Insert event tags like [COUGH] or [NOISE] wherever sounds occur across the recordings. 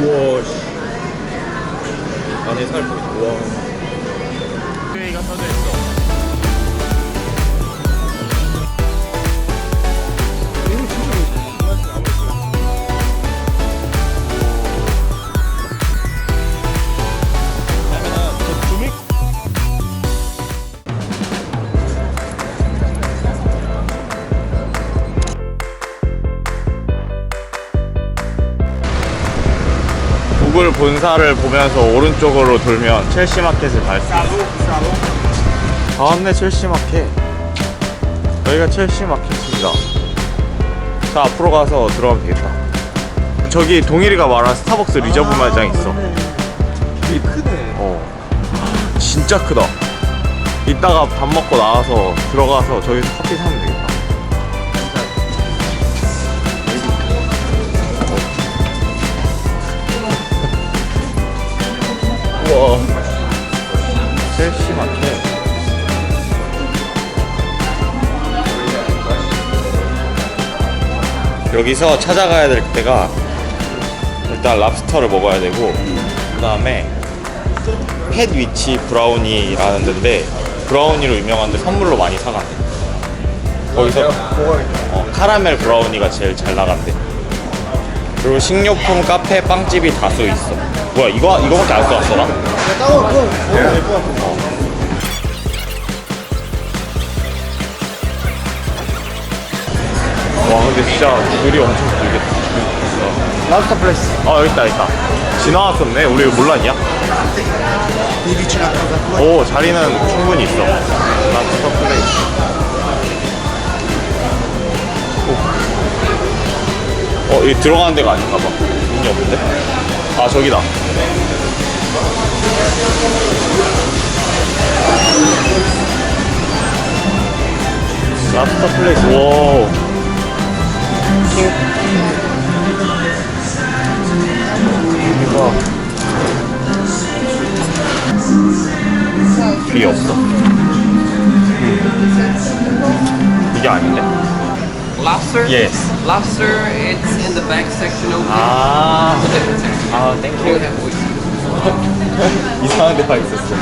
우와 씨. 안에 살 보이네 우와 구글 본사를 보면서 오른쪽으로 돌면 첼시 마켓을 갈수 있어. 다음에 첼시 마켓. 여기가 첼시 마켓입니다. 자, 앞으로 가서 들어가면 되겠다. 저기 동일이가 말한 스타벅스 리저브 매장 있어. 되게 크네 어. 진짜 크다. 이따가 밥 먹고 나와서 들어가서 저기서 커피 사면 되겠다. 우와. 첼시 마켓. 여기서 찾아가야 될 때가 일단 랍스터를 먹어야 되고 그 다음에 펫 위치 브라우니라는 데인데 브라우니로 유명한데 선물로 많이 사간대 거기서 어, 카라멜 브라우니가 제일 잘 나간대 그리고 식료품 카페 빵집이 다수 있어 뭐야 이거 이거밖에 안 써왔어 나? 따로 먹으면 될것 같아 와 근데 진짜 줄이 엄청 길겠다 랍스터 플레이스 아 여기 있다 여기 있다 지나왔었네 우리 몰랐냐? 이 위치 나타나 오 자리는 충분히 있어 랍스터 플레이스 오. 어, 여기 들어가는 데가 아닌가 봐 문이 없는데? 아 저기다 랍스터 플레이스. 대박 뒤에 없어. 음. 이게 아닌데? Lobster? Yes. Lobster, it's in the back section over there. 아, section. 아, You 땡큐. have oyster. 이상한 데가 있었어.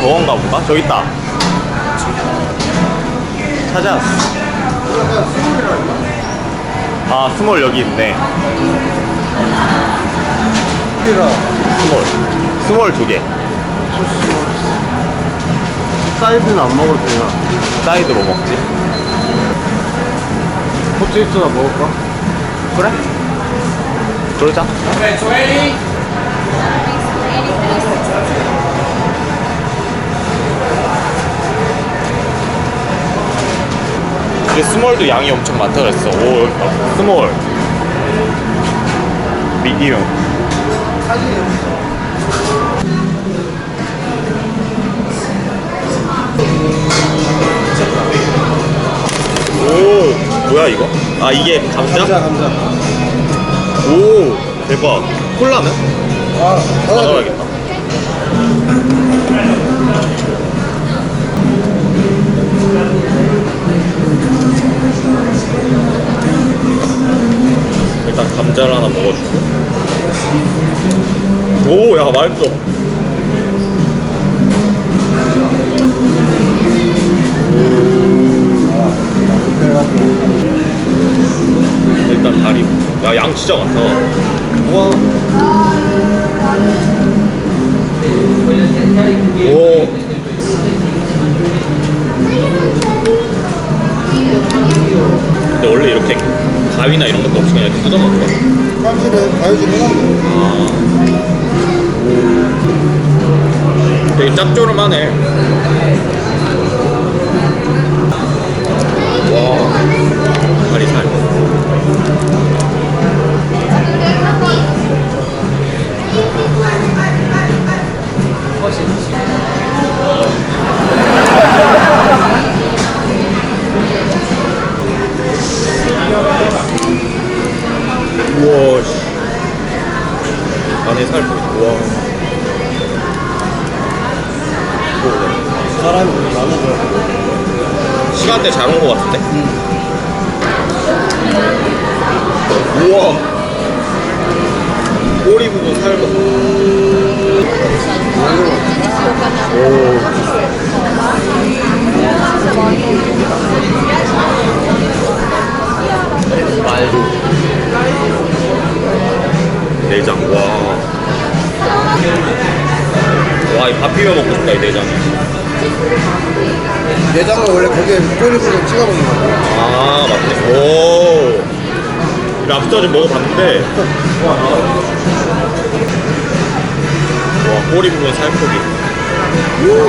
저건가 보다? 저기 있다. 찾았어. 아, 스몰 여기 있네. 피라 스몰. 스몰 두 개. 사이즈는 안 먹어도 되나 사이드 뭐 먹지? 포테이토나 먹을까? 그래? 그러자. Okay, 20. 근데 스몰도 양이 엄청 많다 그랬어. 오, 여기 있다. 스몰. 미디움. 오, 뭐야 이거? 아 이게 감자? 감자 감자 오, 대박. 콜라는? 아 받아야겠다. 일단 감자를 하나 먹어주고. 오, 야, 맛있어. 진짜 많다. 우와 오. 근데 원래 이렇게 가위나 이런 것도 없이 그냥 이렇게 뜯어 먹는 거야? 사실은 가요질 해놨네 되게 짭조름하네. 와, 우와, 씨. 안에 살 보이네. 우와. 사람이 많아져 시간대 잘 온 것 같은데? 우와 꼬리 부분 살고. 말도. 내장 와. 와, 이 밥 비벼 먹고 싶다, 이 내장에. 내장은 원래 거기에 꼬리 부분 찍어 먹는 거야. 아, 맞네. 오. 랍스터 좀 먹어봤는데. 와, 꼬리 부분 살코기. 구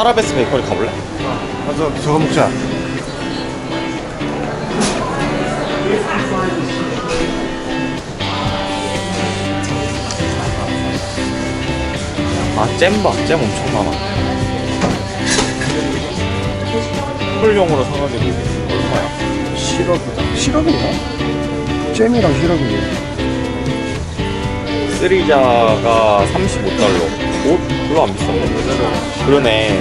타라베스 베이커리 가볼래? 가서 저거 먹자. 아, 잼 봐. 잼 엄청 많아. 선물용으로 사가지고 얼마야? 시럽이다. 시럽이야? 잼이랑 시럽이야. 쓰리자가 35달러. 오, 별로 안 비싼데? 그러네.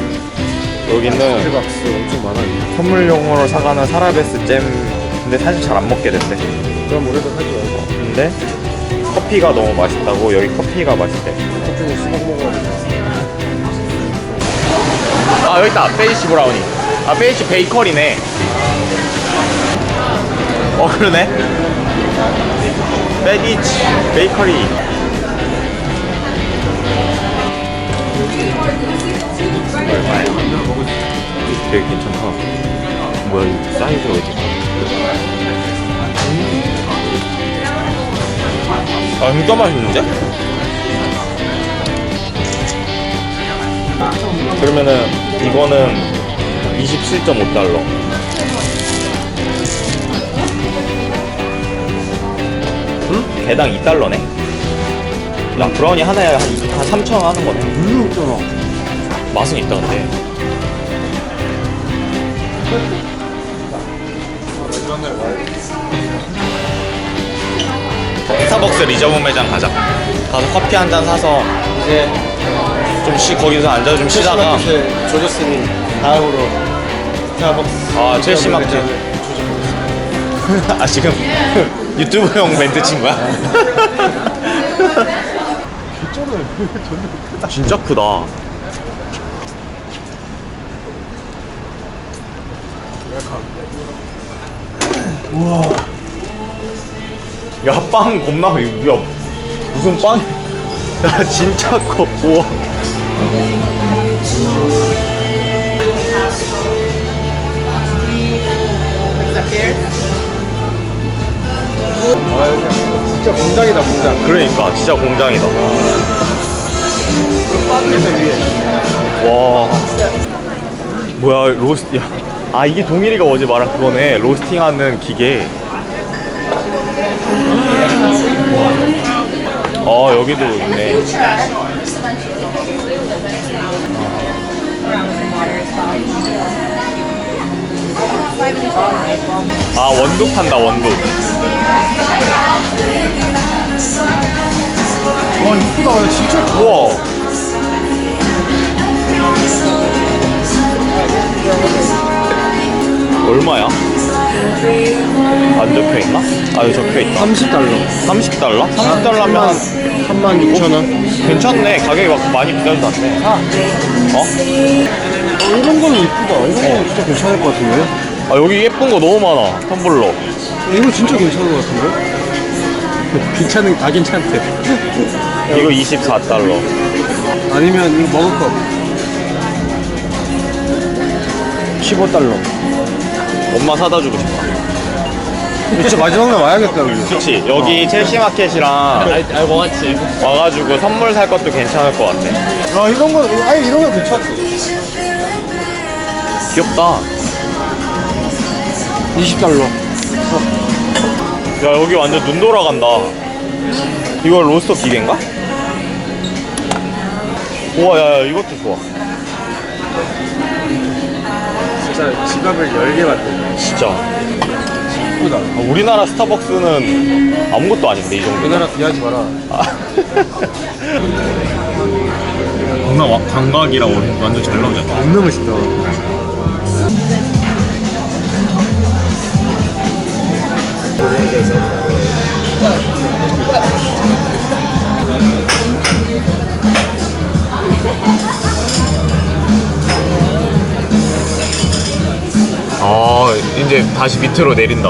여기는 박스 엄청 많아. 선물용으로 사가는 사라베스 잼. 근데 사실 잘 안 먹게 된대. 그럼 우리도 사지 말고. 근데 커피가 너무 맛있다고 여기 커피가 맛있대. 커피는 수박 먹어야 돼. 아 여기 있다 페이시 브라우니 아 페이시 베이커리네 어 그러네 페디치 베이커리 되게 괜찮다 뭐야 이 사이즈가 왜 이렇게 커? 아 진짜 맛있는데? 그러면은 이거는 27.5달러. 응? 개당 2달러네? 야, 브라우니 하나에 한, 이- 한 3,000원 하는 거네. 물로 없잖아. 맛은 있다, 근데. 스타벅스 리저브 매장 가자. 가서 커피 한 잔 사서 이제 좀 쉬, 거기서 앉아 좀 쉬다가. 조졌으니 다음으로 스타벅스. 아, 첼시 마켓. [LAUGHS] 아, 지금 [LAUGHS] 유튜브용 멘트 친 거야? [LAUGHS] [LAUGHS] 진짜 크다. 우와. 야, 빵 겁나, 야, 무슨 빵? [LAUGHS] 야, 진짜 커. 우와. 아, 여기 진짜 공장이다, 공장. 그러니까, 진짜 공장이다. 위에. 와. 뭐야, 로스트, 야. 아, 이게 동일이가 어제 말한 그거네. 로스팅 하는 기계. 어, 여기도 있네. 아, 원두 판다, 원두. 와, 이쁘다. 야, 진짜 좋아. 우와. 얼마야? 안 적혀 있나? 아, 여기 적혀 있다. 30달러. 30달러? 30달러면 3만 6천 원. 괜찮네. 가격이 막 많이 비싸지도 않네. 어? 어, 이런 거는 이쁘다. 이런 거 진짜 괜찮을 것 같은데? 아, 여기 예쁜 거 너무 많아. 텀블러. 이거 진짜 괜찮은 것 같은데? 괜찮은, 다 괜찮대. 이거 24달러. 아니면 이거 먹을 거. 15달러. 엄마 사다 주고 싶다. 진짜 마지막 날 와야겠다 여기. 그렇지 여기 첼시 마켓이랑 알고 왔지. 와가지고 선물 살 것도 괜찮을 것 같아 아 이런 거 아니 이런 거 괜찮지. 귀엽다 20달러. 야 여기 완전 눈 돌아간다 이거 로스터 기계인가? 우와 야, 야 이것도 좋아 진짜 지갑을 열게 만드네. 진짜 예쁘다. 아, 우리나라 스타벅스는 아무것도 아닌데 이 정도 우리나라 비하지 마라. [LAUGHS] 정말 광각이라고 완전 잘 나오잖아 겁나 멋있다. 이제 다시 밑으로 내린다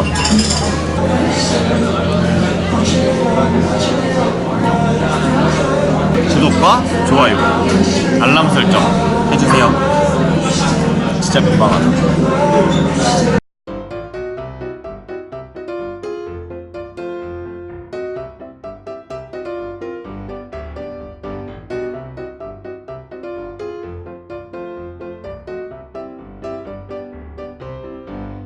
구독과 좋아요 알람 설정 해주세요. 진짜 민망하다